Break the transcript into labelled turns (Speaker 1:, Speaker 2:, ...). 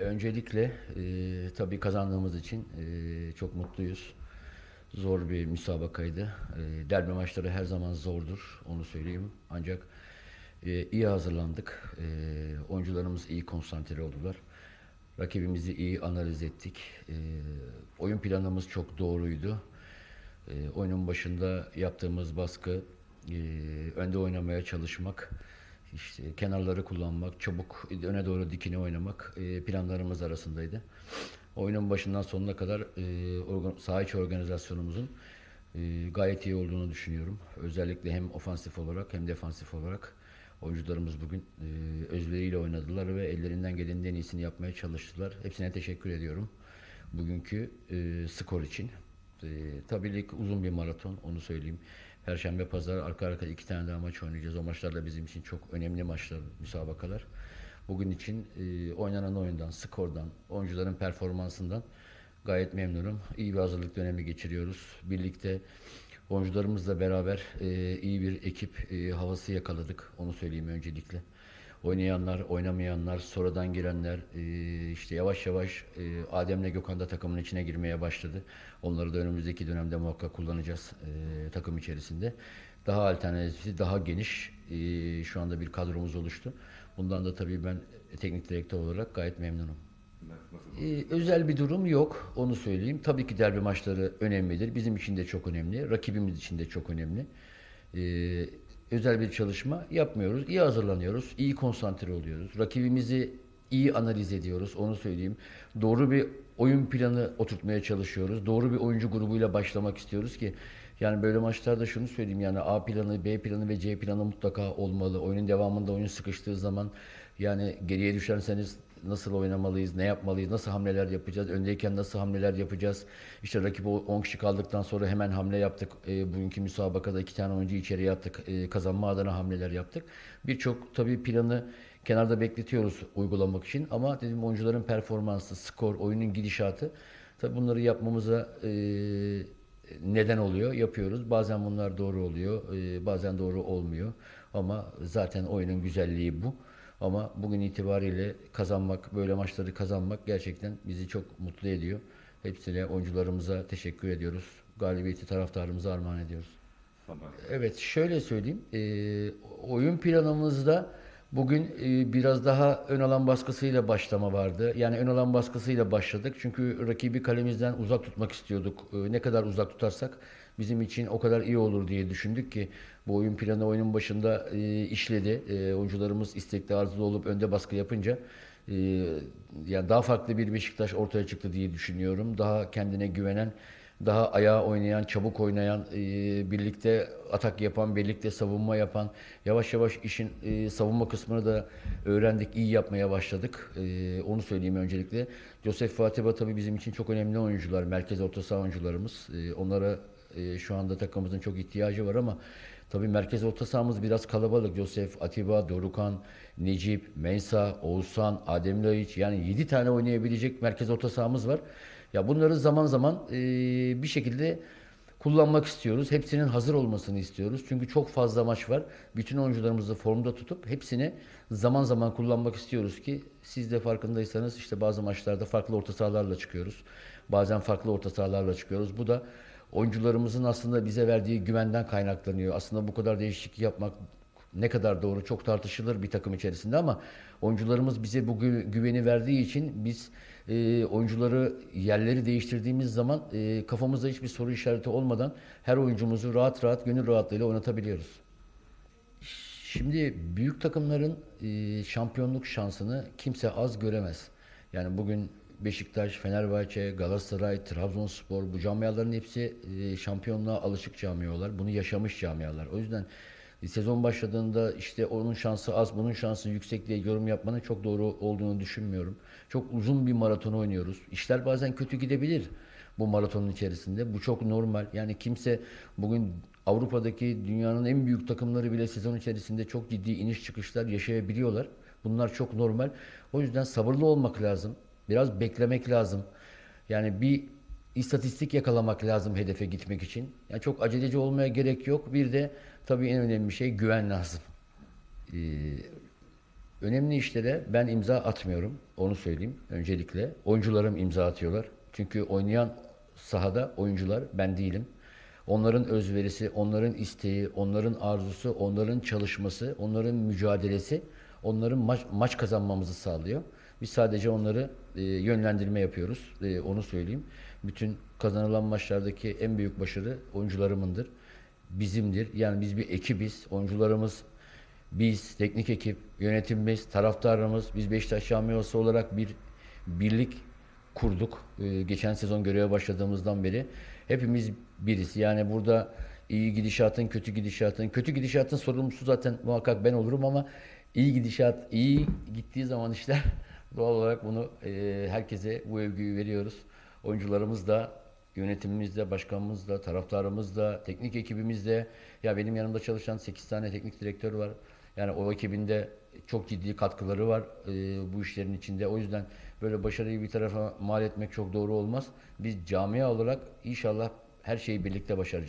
Speaker 1: Öncelikle e, tabii kazandığımız için e, çok mutluyuz. Zor bir müsabakaydı. E, derbi maçları her zaman zordur, onu söyleyeyim. Ancak e, iyi hazırlandık. E, oyuncularımız iyi konsantre oldular. Rakibimizi iyi analiz ettik. E, oyun planımız çok doğruydu. E, oyunun başında yaptığımız baskı, e, önde oynamaya çalışmak, işte kenarları kullanmak, çabuk öne doğru dikine oynamak e, planlarımız arasındaydı. Oyunun başından sonuna kadar e, saha içi organizasyonumuzun e, gayet iyi olduğunu düşünüyorum. Özellikle hem ofansif olarak hem defansif olarak oyuncularımız bugün e, özveriyle oynadılar ve ellerinden gelenin en iyisini yapmaya çalıştılar. Hepsine teşekkür ediyorum bugünkü e, skor için. Tabii lig uzun bir maraton onu söyleyeyim. Perşembe, pazar arka arka iki tane daha maç oynayacağız. O maçlar da bizim için çok önemli maçlar, müsabakalar. Bugün için e, oynanan oyundan, skordan, oyuncuların performansından gayet memnunum. İyi bir hazırlık dönemi geçiriyoruz. Birlikte oyuncularımızla beraber e, iyi bir ekip e, havası yakaladık. Onu söyleyeyim öncelikle. Oynayanlar, oynamayanlar, sonradan girenler e, işte yavaş yavaş e, Adem'le Gökhan da takımın içine girmeye başladı. Onları da önümüzdeki dönemde muhakkak kullanacağız e, takım içerisinde. Daha alternatifli, daha geniş e, şu anda bir kadromuz oluştu. Bundan da tabii ben teknik direktör olarak gayet memnunum. Ee, özel bir durum yok, onu söyleyeyim. Tabii ki derbi maçları önemlidir. Bizim için de çok önemli, rakibimiz için de çok önemli. Ee, özel bir çalışma yapmıyoruz. İyi hazırlanıyoruz, iyi konsantre oluyoruz. Rakibimizi iyi analiz ediyoruz, onu söyleyeyim. Doğru bir oyun planı oturtmaya çalışıyoruz. Doğru bir oyuncu grubuyla başlamak istiyoruz ki yani böyle maçlarda şunu söyleyeyim yani A planı, B planı ve C planı mutlaka olmalı. Oyunun devamında oyun sıkıştığı zaman yani geriye düşerseniz nasıl oynamalıyız, ne yapmalıyız, nasıl hamleler yapacağız, öndeyken nasıl hamleler yapacağız. İşte rakip 10 kişi kaldıktan sonra hemen hamle yaptık. E, bugünkü müsabakada iki tane oyuncu içeriye attık. E, kazanma adına hamleler yaptık. Birçok tabii planı kenarda bekletiyoruz uygulamak için ama dedim oyuncuların performansı, skor, oyunun gidişatı tabii bunları yapmamıza e, neden oluyor, yapıyoruz. Bazen bunlar doğru oluyor, e, bazen doğru olmuyor. Ama zaten oyunun güzelliği bu. Ama bugün itibariyle kazanmak, böyle maçları kazanmak gerçekten bizi çok mutlu ediyor. Hepsine oyuncularımıza teşekkür ediyoruz. Galibiyeti taraftarımıza armağan ediyoruz. Evet, şöyle söyleyeyim. E, oyun planımızda bugün e, biraz daha ön alan baskısıyla başlama vardı. Yani ön alan baskısıyla başladık. Çünkü rakibi kalemizden uzak tutmak istiyorduk. E, ne kadar uzak tutarsak bizim için o kadar iyi olur diye düşündük ki bu oyun planı oyunun başında e, işledi. E, oyuncularımız istekli arzulu olup önde baskı yapınca e, yani daha farklı bir Beşiktaş ortaya çıktı diye düşünüyorum. Daha kendine güvenen, daha ayağa oynayan, çabuk oynayan, birlikte atak yapan, birlikte savunma yapan, yavaş yavaş işin savunma kısmını da öğrendik, iyi yapmaya başladık. Onu söyleyeyim öncelikle. Josef Fatiba tabii bizim için çok önemli oyuncular, merkez orta saha oyuncularımız. Onlara e, şu anda takımımızın çok ihtiyacı var ama tabii merkez orta sahamız biraz kalabalık. Josef, Atiba, Dorukan, Necip, Mensa, Oğuzhan, Adem Laiç yani 7 tane oynayabilecek merkez orta sahamız var. Ya bunları zaman zaman e, bir şekilde kullanmak istiyoruz. Hepsinin hazır olmasını istiyoruz. Çünkü çok fazla maç var. Bütün oyuncularımızı formda tutup hepsini zaman zaman kullanmak istiyoruz ki siz de farkındaysanız işte bazı maçlarda farklı orta sahalarla çıkıyoruz. Bazen farklı orta sahalarla çıkıyoruz. Bu da oyuncularımızın aslında bize verdiği güvenden kaynaklanıyor. Aslında bu kadar değişiklik yapmak ne kadar doğru çok tartışılır bir takım içerisinde ama oyuncularımız bize bu gü- güveni verdiği için biz e, oyuncuları yerleri değiştirdiğimiz zaman e, kafamızda hiçbir soru işareti olmadan her oyuncumuzu rahat rahat gönül rahatlığıyla oynatabiliyoruz. Şimdi büyük takımların e, şampiyonluk şansını kimse az göremez. Yani bugün Beşiktaş, Fenerbahçe, Galatasaray, Trabzonspor bu camiaların hepsi e, şampiyonluğa alışık camialar. Bunu yaşamış camialar. O yüzden e, sezon başladığında işte onun şansı az, bunun şansı yüksek diye yorum yapmanın çok doğru olduğunu düşünmüyorum. Çok uzun bir maraton oynuyoruz. İşler bazen kötü gidebilir bu maratonun içerisinde. Bu çok normal. Yani kimse bugün Avrupa'daki dünyanın en büyük takımları bile sezon içerisinde çok ciddi iniş çıkışlar yaşayabiliyorlar. Bunlar çok normal. O yüzden sabırlı olmak lazım. Biraz beklemek lazım. Yani bir istatistik yakalamak lazım hedefe gitmek için. Yani çok aceleci olmaya gerek yok. Bir de tabii en önemli şey güven lazım. Ee, Önemli işlere ben imza atmıyorum. Onu söyleyeyim öncelikle. Oyuncularım imza atıyorlar. Çünkü oynayan sahada oyuncular ben değilim. Onların özverisi, onların isteği, onların arzusu, onların çalışması, onların mücadelesi, onların maç, maç kazanmamızı sağlıyor. Biz sadece onları e, yönlendirme yapıyoruz. E, onu söyleyeyim. Bütün kazanılan maçlardaki en büyük başarı oyuncularımındır. Bizimdir. Yani biz bir ekibiz. Oyuncularımız biz, teknik ekip, yönetimimiz, taraftarımız, biz Beşiktaş camiası olarak bir birlik kurduk. Ee, geçen sezon göreve başladığımızdan beri. Hepimiz biriz. Yani burada iyi gidişatın, kötü gidişatın, kötü gidişatın sorumlusu zaten muhakkak ben olurum ama iyi gidişat, iyi gittiği zaman işler doğal olarak bunu e, herkese bu övgüyü veriyoruz. Oyuncularımız da yönetimimiz de, başkanımız da, taraftarımız da, teknik ekibimiz de. Ya benim yanımda çalışan 8 tane teknik direktör var. Yani o ekibinde çok ciddi katkıları var e, bu işlerin içinde. O yüzden böyle başarıyı bir tarafa mal etmek çok doğru olmaz. Biz camia olarak inşallah her şeyi birlikte başaracağız.